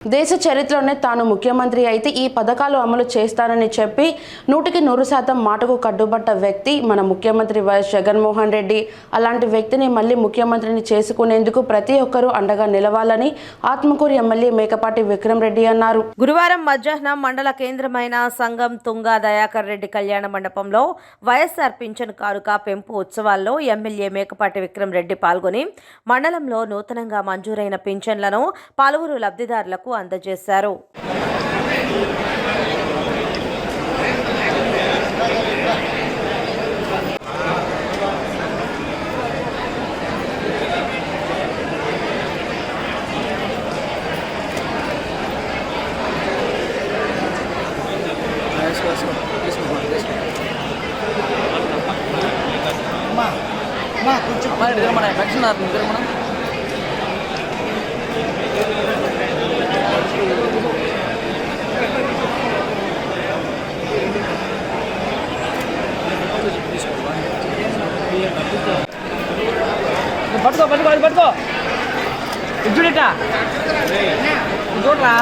దేశ చరిత్రలోనే తాను ముఖ్యమంత్రి అయితే ఈ పథకాలు అమలు చేస్తానని చెప్పి నూటికి నూరు శాతం మాటకు కట్టుబడ్డ వ్యక్తి మన ముఖ్యమంత్రి వైఎస్ జగన్మోహన్ రెడ్డి. అలాంటి వ్యక్తిని మళ్ళీ ముఖ్యమంత్రిని చేసుకునేందుకు ప్రతి ఒక్కరూ అండగా నిలవాలని ఆత్మకూరు ఎమ్మెల్యే మేకపాటి విక్రమ్ రెడ్డి అన్నారు. గురువారం మధ్యాహ్నం మండల కేంద్రమైన సంఘం తుంగా దయాకర్ రెడ్డి కళ్యాణ మండపంలో వైఎస్ఆర్ పింఛన్ కానుక పెంపు ఉత్సవాల్లో ఎమ్మెల్యే మేకపాటి విక్రమ్ రెడ్డి పాల్గొని మండలంలో నూతనంగా మంజూరైన పింఛన్లను పలువురు లబ్ధిదారులకు అందజేశారు. అమ్మా కొంచెం మన ఎఫెక్షన్ అవుతుంది పట్టుకో పట్టుకో అది పట్టుకో. ఇది చూడట చూడరా.